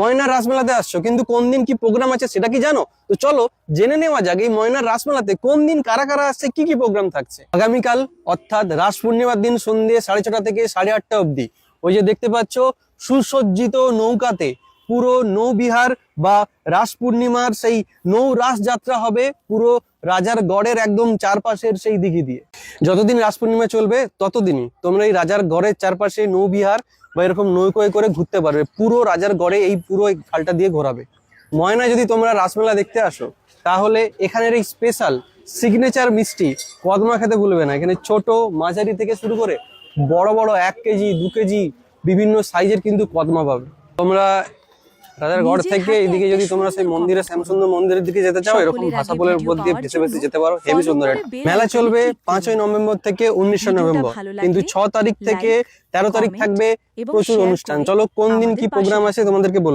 ময়নার রাসমেলাতে আসছো, কিন্তু কোন দিন কি প্রোগ্রাম আছে সেটা কি জানো? তো চলো জেনে নেওয়া যাক এই ময়নার রাসমেলাতে কোন দিন কারা কারা আসছে, কি কি প্রোগ্রাম থাকছে। আগামীকাল, অর্থাৎ রাস পূর্ণিমার দিন সন্ধ্যে সাড়ে ছটা থেকে সাড়ে আটটা অবধি। ওই যে দেখতে পাচ্ছ, সুসজ্জিত নৌকাতে পুরো নৌবিহার বা রাস পূর্ণিমার সেই নৌ রাস যাত্রা হবে পুরো রাজার গড়ের একদম চারপাশের সেই দিঘি দিয়ে। যতদিন রাস পূর্ণিমা চলবে, ততদিনই তোমরা এই রাজার গড়ের চারপাশে নৌবিহার বা এরকম নৌকোয় করে ঘুরতে পারবে। পুরো রাজার গড়ে এই পুরো খালটা দিয়ে ঘোরাবে। ময়নায় যদি তোমরা রাসমেলা দেখতে আসো, তাহলে এখানের এই স্পেশাল সিগনেচার মিষ্টি কদমা খেতে ভুলবে না। এখানে ছোট মাঝারি থেকে শুরু করে বড় বড় এক কেজি, দু কেজি বিভিন্ন সাইজের কিন্তু কদমা পাবে। তোমরা রাজার ঘর থেকে এদিকে এইদিকে যদি তোমরা সেই মন্দিরে শ্যামসুন্দর মন্দিরের দিকে যেতে চাও এরকম ভাষাপুলের উপর দিয়ে ভেসে ভেসে যেতে পারো। হেভি সুন্দর মেলা চলবে পাঁচই নভেম্বর থেকে উনিশে নভেম্বর। কিন্তু ছ তারিখ থেকে তেরো তারিখ থাকবে প্রচুর অনুষ্ঠান। চলো কোন দিন কি প্রোগ্রাম আছে তোমাদেরকে বলে